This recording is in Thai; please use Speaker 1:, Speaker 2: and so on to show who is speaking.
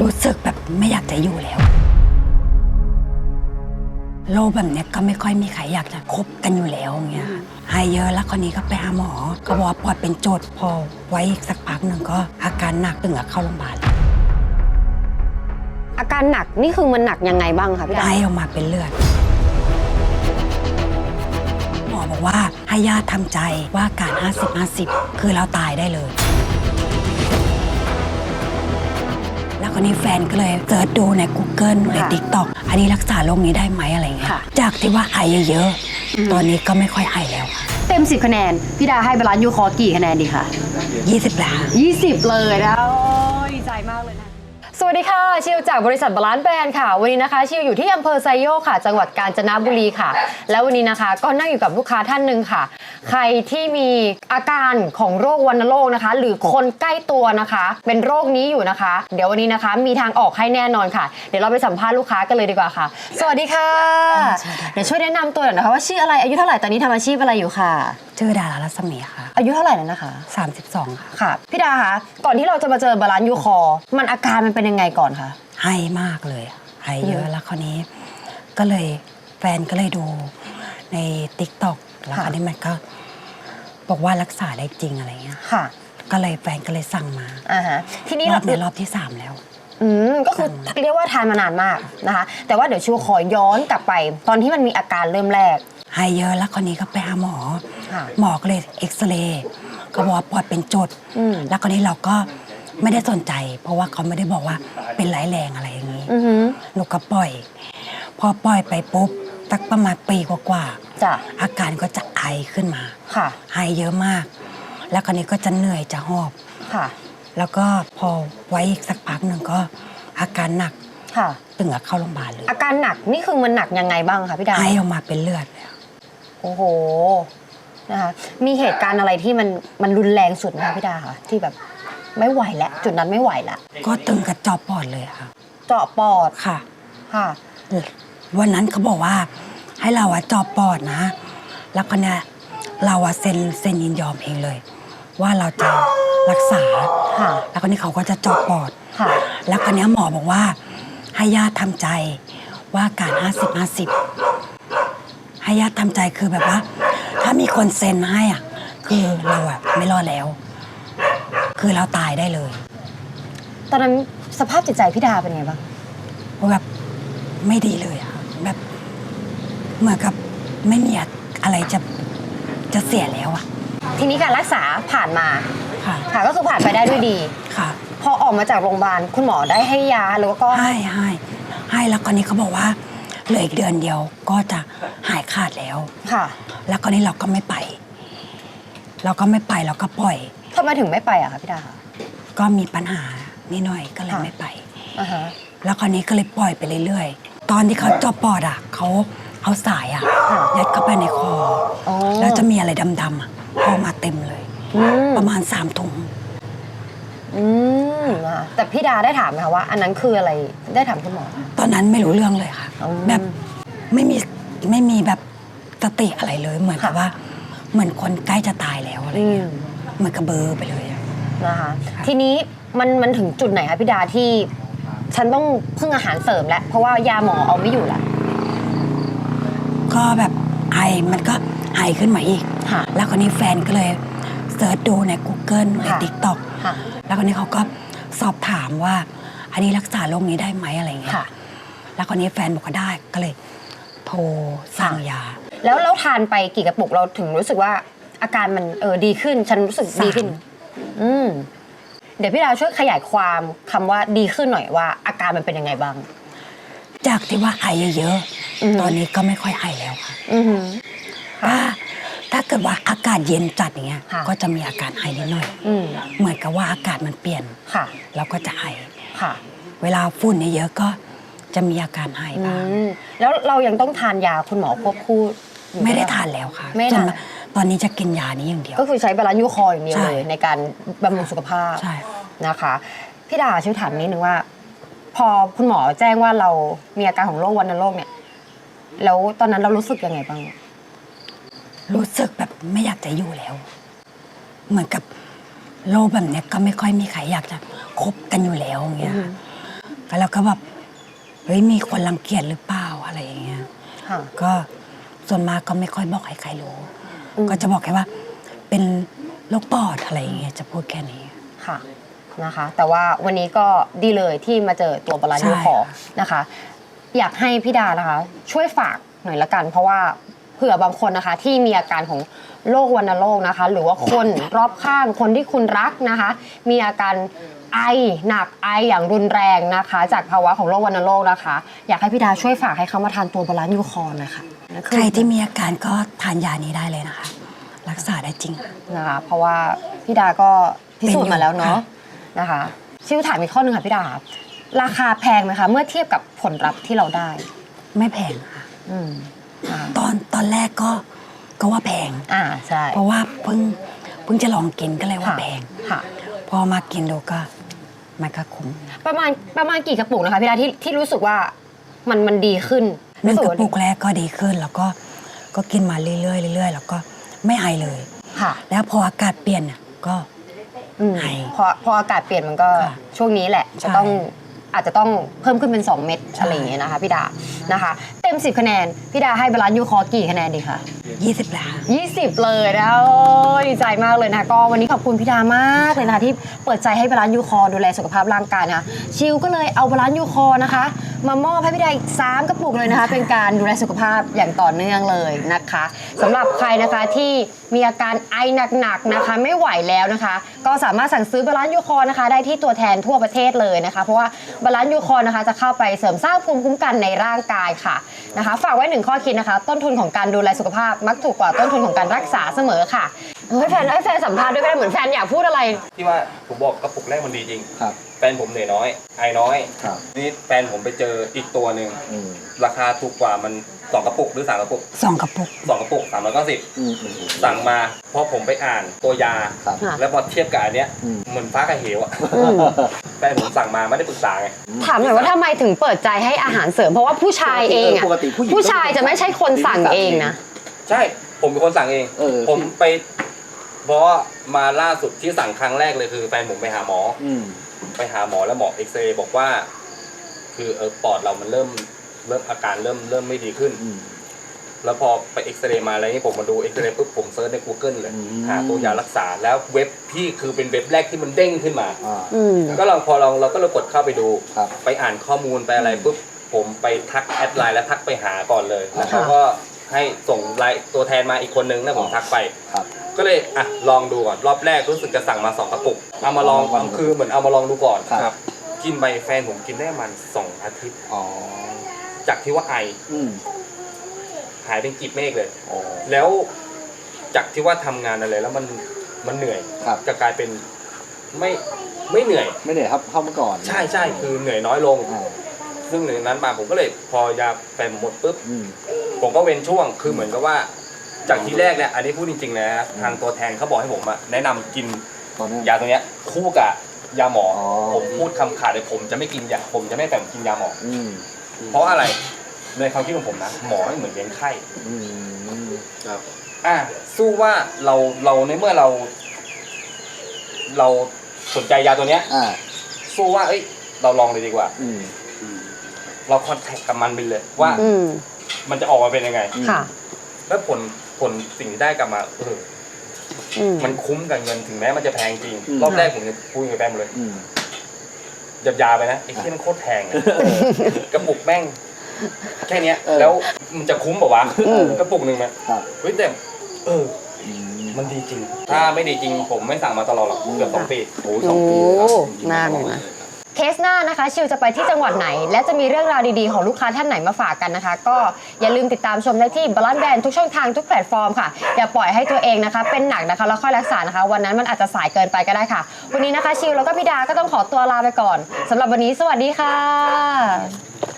Speaker 1: รู้สึกแบบไม่อยากจะอยู่แล้ว โรคแบบเนี้ยก็ไม่ค่อยมีใครอยากจะคบกันอยู่แล้วอย่างเงี้ยหายเยอะแล้วคนนี้ก็ไปหาหมอ ก็บอกว่าปอดเป็นโจทย์พอไว้อีกสักพักหนึ่งก็อาการหนักถึงกับเข้าโรงพยาบาล
Speaker 2: อาการหนักนี่คือมันหนักยังไงบ้างคะพี่ดา
Speaker 1: ไอออกมาเป็นเลือด หมอบอกว่าให้ญาติทำใจว่าอาการ 50 50 คือเราตายได้เลย แล้วคนนี้แฟนก็เลยเสิร์ชดูใน Google ใน
Speaker 2: ค่ะ
Speaker 1: TikTok อันนี้รักษาโรคนี้ได้ไหมอะไรเงี้ย
Speaker 2: ค่ะ
Speaker 1: จากที่ว่าไอเยอะๆตอนนี้ก็ไม่ค่อยไอแล้วค่ะ
Speaker 2: เต็ม 10 คะแนน พี่ดาให้บาลานซ์ยูคอร์กี่คะแนนดีคะ
Speaker 1: 20แล้ว
Speaker 2: 20 เลยนะโอ้ยดีใจมากเลยนะ สวัสดีค่ะ ชิวจากบริษัทบาลานซ์แบรนด์ค่ะ วันนี้นะคะ ชิวอยู่ที่อำเภอไซโยกค่ะ จังหวัดกาญจนบุรีค่ะ แล้ววันนี้นะคะ ก็นั่งอยู่กับลูกค้าท่านหนึ่งค่ะ ใครที่มีอาการของโรควัณโรคนะคะ หรือคนใกล้ตัวนะคะ เป็นโรคนี้อยู่นะคะ เดี๋ยววันนี้นะคะ มีทางออกให้แน่นอนค่ะ เดี๋ยวเราไปสัมภาษณ์ลูกค้ากันเลยดีกว่าค่ะสวัสดีค่ะ
Speaker 1: สวัสดีค่ะ
Speaker 2: เดี๋ยวช่วยแนะนำตัวหน่อยนะคะว่าชื่ออะไรอายุเท่าไหร่ตอนนี้ทำอาชีพอะไรอยู่ค่ะ
Speaker 1: ชื่อดารารัศมีค่ะ
Speaker 2: อายุเท่าไหร่แล้วนะคะ
Speaker 1: 32 ค่ะ
Speaker 2: ค่ะพี่ดาคะก่อนที่เราจะมาเจอบาลานซ์ยูคอร์มันอาการมันเป็นยังไงก่อนคะ
Speaker 1: ไอมากเลยอะไอเยอะ
Speaker 2: อืม
Speaker 1: แล้วคราวนี้ ก็เลยแฟนก็เลยดูใน t ิ k t o k แล้วค
Speaker 2: ค่ะ
Speaker 1: ราวนี้มันก็บอกว่ารักษาได้จริงอะไรเงี้ย
Speaker 2: ค่ะ
Speaker 1: ก็เลยแฟนก็เลยสั่งมา
Speaker 2: อ่าฮะทีนี้
Speaker 1: ร
Speaker 2: เรา
Speaker 1: อบในรอบที่3แล้ว
Speaker 2: อืมก็คือเรียกว่าทานมานานมากนะคะ แต่ว่าเดี๋ยวชูขอย้อนกลับไป ตอนที่มันมีอาการเริ่มแรก
Speaker 1: ไอเยอะแล้วคราวนี้ก็ไปหาหมอ
Speaker 2: ค่ะ
Speaker 1: หมอก็เลยเอ็กซเรย์ก็บอกว่าปอดเป็นจด
Speaker 2: อืม
Speaker 1: แล้วคราวนี้เราก็ไม่ได้สนใจ เพราะว่าเขาไม่ได้บอกว่าเป็นร้ายแรงอะไรอย่างนี้
Speaker 2: อือหือ
Speaker 1: หนูก็ปล่อย พอปล่อยไปปุ๊บสักประมาณปีกว่า
Speaker 2: จ้ะ
Speaker 1: ๆอาการก็จะไอขึ้นมา
Speaker 2: ค่ะ
Speaker 1: ไอเยอะมาก แล้วคราวนี้ก็จะเหนื่อยจะหอบ
Speaker 2: ค่ะ
Speaker 1: แล้วก็พอไว้อีกสักพักหนึ่งก็ อาการหนัก
Speaker 2: ค่ะ
Speaker 1: ถึงกับเข้าโรงพยาบาลเลย
Speaker 2: อาการหนักนี่คือมันหนักยังไงบ้างคะพี่ดา
Speaker 1: ไอออกมาเป็นเลือดเลยอะ
Speaker 2: โอ้โหนะคะมีเหตุการณ์อะไรที่มันมันรุนแรงสุดไหมคะพี่ดาคะที่แบบไม่ไหวแล้วจุดนั้นไม่ไหวแล้ว
Speaker 1: ก็ตึงกับจอปอดเลยอะค่ะ
Speaker 2: เจาะปอด
Speaker 1: ค่ะ
Speaker 2: ค่ะ
Speaker 1: วันนั้นเขาบอกว่า ให้เราอะจอบปอดนะ แล้วก็เนี่ยเราอะเซ็นเซ็นยินยอมเองเลย ว่าเราจะรักษา
Speaker 2: ค่ะ
Speaker 1: แล้วก็นี่เขาก็จะเจอบปอด
Speaker 2: ค่ะ
Speaker 1: แล้วก็เนี้ยหมอบอกว่าให้ญาติทำใจว่าอาการ 50 50 ให้ญาติทำใจคือแบบว่า ถ้ามีคนเซ็นให้อะ คือเราอะไม่รอดแล้ว คือเราตายได้เลย
Speaker 2: ตอนนั้นสภาพจิตใจพี่ดาเป็นไงบ้าง
Speaker 1: เพราะแบบไม่ดีเลยอะแบบ เหมือนกับไม่มีอะไรจะจะเสียแล้วอะ
Speaker 2: ทีนี้การรักษาผ่านมา
Speaker 1: ค่ะ
Speaker 2: ค่ะก็คือผ่านไปได้ด้วยดี
Speaker 1: ค่ะ
Speaker 2: พอออกมาจากโรงพยาบาลคุณหมอได้ให้ยาหรือว่าก็
Speaker 1: ให้ให้ให้แล้วก็นี้เขาบอกว่าเหลืออีกเดือนเดียวก็จะหายขาดแล้ว
Speaker 2: ค่ะ
Speaker 1: แล้วก็นี้เราก็ไม่ไป เราก็ไม่ไปเราก็ปล่อย
Speaker 2: ทำไมถึงไม่ไปอะคะพี่ดา
Speaker 1: ก็มีปัญหานิดหน่อยก็เลย
Speaker 2: ค่ะ
Speaker 1: ไม่ไป
Speaker 2: อ่าฮะ
Speaker 1: แล้วคราวนี้ก็เลยปล่อยไปเรื่อยๆ ตอนที่เขาเจาะปอดอะเขา เอาสายอะ
Speaker 2: ค่ะ
Speaker 1: ยัดเข้าไปในคอ
Speaker 2: อ๋อ
Speaker 1: แล้วจะมีอะไรดำๆอะออกมาเต็มเลย
Speaker 2: อืม
Speaker 1: ประมาณสามถุง
Speaker 2: อืมอะแต่พี่ดาได้ถามไหมคะว่า อันนั้นคืออะไรได้ถามคุณหมอไหม
Speaker 1: ตอนนั้นไม่รู้เรื่องเลยค่ะ
Speaker 2: อืม
Speaker 1: แบบไม่มีไม่มีแบบสติอะไรเลย เหมือนกับ
Speaker 2: ค่ะ
Speaker 1: ว่า เหมือนคนใกล้จะตายแล้วอะไร
Speaker 2: อื
Speaker 1: เงี้
Speaker 2: ม
Speaker 1: ยเหมือนกับเบลอร์ไปเลยอะ
Speaker 2: นะคะ
Speaker 1: ค่ะ
Speaker 2: ทีนี้มันมันถึงจุดไหนคะพี่ดาที่ ฉันต้องพึ่งอาหารเสริมแล้ว เพราะว่ายาหมอเอาไม่อยู่ละ
Speaker 1: ก็แบบไอมันก็ไอขึ้นมาอีก
Speaker 2: ค่ะ
Speaker 1: แล้วคนนี้แฟนก็เลยเสิร์ชดูใน Google ใน
Speaker 2: ค่ะ
Speaker 1: TikTok
Speaker 2: ค่ะ
Speaker 1: แล้วคนนี้เขาก็สอบถามว่า อันนี้รักษาโรคนี้ได้ไหมอะไรเงี้ย
Speaker 2: ค่ะ
Speaker 1: แล้วคนนี้แฟนบอกว่าได้ก็เลยโทรสั่งยา
Speaker 2: แล้วแล้วทานไปกี่กระปุกเราถึงรู้สึกว่าอาการมันเออดีขึ้น ฉันรู้สึกดีขึ้น
Speaker 1: สาม
Speaker 2: อืมเดี๋ยวพี่ดาวช่วยขยายความคำว่าดีขึ้นหน่อยว่าอาการมันเป็นยังไงบ้าง
Speaker 1: จากที่ว่าไอเยอะ
Speaker 2: อือฮึ
Speaker 1: ๆ ตอนนี้ก็ไม่ค่อยไอแล้วค่ะ
Speaker 2: อือหือ
Speaker 1: ถ้าถ้าเกิดว่าอากาศเย็นจัดอย่างเงี้ย
Speaker 2: ค่ะ
Speaker 1: ก็จะมีอาการไอนิดหน่อย
Speaker 2: อืม
Speaker 1: เหมือนกับว่าอากาศมันเปลี่ยน
Speaker 2: ค่ะ
Speaker 1: เราก็จะไอ
Speaker 2: ค่ะ
Speaker 1: เวลาฝุ่นเยอะๆก็จะมีอาการไอ
Speaker 2: อื
Speaker 1: บ้าง
Speaker 2: มแล้วเรายังต้องทานยาคุณหมอควบคู่อยู่
Speaker 1: ไม่ได้
Speaker 2: ห
Speaker 1: ทานแล้วค่ะ
Speaker 2: ไม่ได้
Speaker 1: ส่วน
Speaker 2: ทาน
Speaker 1: มากตอนนี้จะกินยานี้อย่างเดียว
Speaker 2: ก็คือใช้บาลานซ์ยูคอร์อย่างเดียว
Speaker 1: ใช่
Speaker 2: เลยในการบำรุงสุขภาพ
Speaker 1: ใช่
Speaker 2: นะคะพี่ดาช่วยถามนิดนึงว่า พอคุณหมอแจ้งว่าเรามีอาการของโรควัณโรคเนี่ย แล้วตอนนั้นเรารู้สึกยังไงบ้าง
Speaker 1: รู้สึกแบบไม่อยากจะอยู่แล้ว เหมือนกับโรคแบบเนี้ยก็ไม่ค่อยมีใครอยากจะคบกันอยู่แล้วอย่างเงี้ย
Speaker 2: อือฮึ
Speaker 1: แล้วก็แบบเฮ้ยมีคนรังเกียจหรือเปล่าอะไรอย่างเงี้ย
Speaker 2: ค่ะ
Speaker 1: ก็ส่วนมากก็ไม่ค่อยบอกให้ใครรู้
Speaker 2: อืม
Speaker 1: ก็จะบอกแค่ว่า เป็นโรคปอดอะไรอย่างเงี้ยจะพูดแค่นี้
Speaker 2: ค่ะนะคะ แต่ว่าวันนี้ก็ดีเลยที่มาเจอตัวบาลานซ์
Speaker 1: ใช่
Speaker 2: ยูคอร์นะคะ อยากให้พี่ดานะคะ ช่วยฝากหน่อยละกัน เพราะว่าเผื่อบางคนนะคะ ที่มีอาการของโรควัณโรคนะคะ หรือว่าคนรอบข้างคนที่คุณรักนะคะ มีอาการไอหนักไออย่างรุนแรงนะคะ จากภาวะของโรควัณโรคนะคะ อยากให้พี่ดาช่วยฝากให้เขามาทานตัวบาลานซ์ยูคอร์นะคะนะ
Speaker 1: ใครที่มีอาการก็ทานยานี้ได้เลยนะคะ รักษาได้จริง
Speaker 2: นะคะเพราะว่าพี่ดาก็พิสูจน์มาแล้วเนาะ
Speaker 1: ค่ะ
Speaker 2: นะคะชิวถามอีกข้อหนึ่งค่ะพี่ดา ราคาแพงไหมคะ เมื่อเทียบกับผลลัพธ์ที่เราได้
Speaker 1: ไม่แพงค่ะ
Speaker 2: อืมอ่า
Speaker 1: ตอนตอนแรกก็ก็ว่าแพง
Speaker 2: อ่าใช่
Speaker 1: เพราะว่าเพิ่งเพิ่งจะลองกินก็เลยว่า
Speaker 2: ค่ะ
Speaker 1: แพง
Speaker 2: ค่ะ
Speaker 1: พอมากินดูก็มันก็คุ้ม
Speaker 2: ประมาณประมาณกี่กระปุกนะคะพี่ดาที่ที่รู้สึกว่ามันมันดีขึ้น
Speaker 1: หนึ่ง
Speaker 2: สึ
Speaker 1: ก
Speaker 2: ว่า
Speaker 1: ระปุกแรกก็ดีขึ้น แล้วก็ก็กินมาเรื่อยๆเรื่อยๆแล้วก็ไม่ไอเลย
Speaker 2: ค่ะ
Speaker 1: แล้วพออากาศเปลี่ยนน่ะก็
Speaker 2: อืม
Speaker 1: ไอ
Speaker 2: พอพออากาศเปลี่ยนมันก็
Speaker 1: ค่ะ
Speaker 2: ช่วงนี้แหละจะ
Speaker 1: ใช่
Speaker 2: ต้อง อาจจะต้องเพิ่มขึ้นเป็น 2 เม็ด
Speaker 1: ใช่
Speaker 2: อะไรอย่างเงี้ยนะคะพี่ดานะคะ เต็ม 10 คะแนนพี่ดาให้บาลานซ์ยูคอร์กี่คะแนนดีคะ
Speaker 1: ยี่สิบล้าน
Speaker 2: 20 เลยนะโอ้ย ดีใจมากเลยนะคะก็วันนี้ขอบคุณพี่ดามากเลยนะคะที่เปิดใจให้บาลานซ์ยูคอร์ดูแลสุขภาพร่างกายนะชิวก็เลยเอาบาลานซ์ยูคอร์นะคะ มามอบให้พี่ดาอีก3กระปุกเลยนะคะ เป็นการดูแลสุขภาพอย่างต่อเนื่องเลยนะคะสำหรับใครนะคะที่มีอาการไอหนักๆนะคะ ไม่ไหวแล้วนะคะ ก็สามารถสั่งซื้อบาลานซ์ยูคอร์นะคะ ได้ที่ตัวแทนทั่วประเทศเลยนะคะ เพราะว่าบาลานซ์ยูคอร์นะคะจะเข้าไปเสริมสร้างภูมิคุ้มกันในร่างกายค่ะนะคะ ฝากไว้หนึ่งข้อคิดนะคะ ต้นทุนของการดูแลสุขภาพมักถูกกว่าต้นทุนของการรักษาเสมอค่ะ เฮ้ยแฟนให้แฟนสัมภาษณ์ด้วยก็ได้เหมือนแฟนอยากพูดอะไร
Speaker 3: ที่ว่าผมบอกกระปุกแรกมันดีจริง
Speaker 4: ครับ
Speaker 3: แฟนผมเหนื่อยน้อยไอน้อย
Speaker 4: ครับ
Speaker 3: นี่แฟนผมไปเจออีกตัวหนึ่ง
Speaker 4: อืม
Speaker 3: ราคาถูกกว่ามันสองกระปุกหรือสามกระปุก
Speaker 1: สองกระปุก
Speaker 3: สองกระปุกสามร้อยเก้าสิบ
Speaker 4: อืมอืมอืม
Speaker 3: สั่งมาพอผมไปอ่านตัวยา
Speaker 4: ครับ
Speaker 2: ค่ะ
Speaker 3: แล้วพอเทียบกับอันเนี้ย
Speaker 4: อืม
Speaker 3: เหมือนฟ้ากับเหวอะ
Speaker 2: อืม
Speaker 3: แฟนผมสั่งมาไม่ได้ปรึกษาไง
Speaker 2: ถามหน่อยว่าทำไมถึงเปิดใจให้อาหารเสริม เพราะว่าผู้ชายเองอะ
Speaker 4: ปกติผู้หญิง
Speaker 2: ผู้ชายจะไม่ใช่คนสั่งเองนะ
Speaker 3: ใช่ผมเป็นคนสั่งเอง
Speaker 4: เออ
Speaker 3: ผมไป เพราะว่ามาล่าสุดที่สั่งครั้งแรกเลยคือแฟนผมไปหาหมอ
Speaker 4: อืม
Speaker 3: ไปหาหมอแล้วหมอเอ็กซเรย์บอกว่า คือเออปอดเรามันเริ่มเริ่มอาการเริ่มเริ่มไม่ดีขึ้น
Speaker 4: อืม
Speaker 3: แล้วพอไปเอ็กซเรย์มาอะไรนี่ผมมาดูเอ็กซเรย์ปุ๊บผมเซิร์ชใน Google เลย
Speaker 4: อืม
Speaker 3: หาตัวยารักษาแล้วเว็บพี่คือเป็นเว็บแรกที่มันเด้งขึ้นมา
Speaker 4: อ่า
Speaker 2: อืม
Speaker 3: ก็ลองพอลองเราก็เลยกดเข้าไปดู
Speaker 4: ครับ
Speaker 3: ไปอ่านข้อมูลไปอะไรปุ๊บผมไปทักแอดไลน์แล้วทักไปหาก่อนเลยแล้ว
Speaker 2: ค่ะ
Speaker 3: เขาก็ให้ส่งไลน์ตัวแทนมาอีกคนนึงแล้วผมทักไป
Speaker 4: ครับ
Speaker 3: ก็เลยอะลองดูก่อนรอบแรกรู้สึกจะสั่งมาสองกระปุกเอามาลอง
Speaker 4: วัน
Speaker 3: คือเหมือนเอามาลองดูก่อน
Speaker 4: ครับ
Speaker 3: กินไปแฟนผมกินได้ประมันสองอาทิตย์
Speaker 4: อ๋อ
Speaker 3: จากที่ว่าไอ
Speaker 4: อืม
Speaker 3: หายเป็นกลีบเมฆเลย
Speaker 4: อ๋อ
Speaker 3: แล้วจากที่ว่าทำงานอะไรแล้วมันมันเหนื่อย
Speaker 4: ครับ
Speaker 3: จะกลายเป็นไม่ไม่เหนื่อย
Speaker 4: ไม่เหนื่อยครับเข้าเมื่อก่อน
Speaker 3: ใช่ใช่คือเหนื่อยน้อยลง
Speaker 4: อ่า
Speaker 3: ซึ่งหนึ่งนั้นมาผมก็เลยพอยาแฟนหมดปุ๊บ
Speaker 4: อืม
Speaker 3: ผมก็เว้นช่วงคือเหมือนกับว่า จากที่แรกเนี่ยอันนี้พูดจริงๆนะ
Speaker 4: อืม
Speaker 3: ทางตัวแทนเขาบอกให้ผมอะแนะนำกิน
Speaker 4: ตอนนี้
Speaker 3: ยาตัวเนี้ยคู่กับยาหมออ
Speaker 4: อ
Speaker 3: ผมพูดคำขาดเลยผมจะไม่กินยาผมจะไม่แต่งกินยาหมอ
Speaker 4: อืม
Speaker 3: เพราะอะไรในความคิดของผมนะหมอไม่เหมือนเลี้ยงไข้
Speaker 4: อืมครับ
Speaker 3: อะสู้ว่าเราเราในเมื่อเรา เราสนใจยาตัวเนี้ย
Speaker 4: อ่า
Speaker 3: สู้ว่าเอ้ย เราลองเลยดีกว่า
Speaker 4: อืม
Speaker 3: เราคอนแทคกับมันไปเลยว่า
Speaker 2: อืม
Speaker 3: มันจะออกมาเป็นยังไง
Speaker 4: อืม
Speaker 2: ค่ะ
Speaker 3: แล้วผล ผลสิ่งที่ได้กลับมาเออ
Speaker 2: อืม
Speaker 3: มันคุ้มกับเงินถึงแม้มันจะแพงจริง
Speaker 4: อืม
Speaker 3: รอบแรกผมจะพูดกับแฟนผมเลย
Speaker 4: อืม
Speaker 3: หยับยาไปนะไอ้ที่มันโคตรแพงอะกระปุกแม่ง แค่เนี้ย
Speaker 4: เออ
Speaker 3: แล้วมันจะคุ้มเปล่าวะ
Speaker 2: อืม
Speaker 3: กระปุกหนึ่งไหม
Speaker 4: ครับ
Speaker 3: เฮ้ยแต่เออ
Speaker 4: อืม
Speaker 3: มันดีจริง ถ้าไม่ดีจริงผมไม่สั่งมาตลอดหรอกเกือบสองปี
Speaker 4: โอ้สองปีครับ
Speaker 2: โอ้นานอยู่นะ เคสหน้านะคะชิวจะไปที่จังหวัดไหน และจะมีเรื่องราวดีๆ ของลูกค้าท่านไหนมาฝากกันนะคะ ก็อย่าลืมติดตามชมได้ที่บลันแบนทุกช่องทางทุกแพลตฟอร์มค่ะ อย่าปล่อยให้ตัวเองนะคะ เป็นหนักนะคะแล้วค่อยรักษานะคะ วันนั้นมันอาจจะสายเกินไปก็ได้ค่ะ วันนี้นะคะชิวแล้วก็พี่ดาก็ต้องขอตัวลาไปก่อนสำหรับวันนี้สวัสดีค่ะ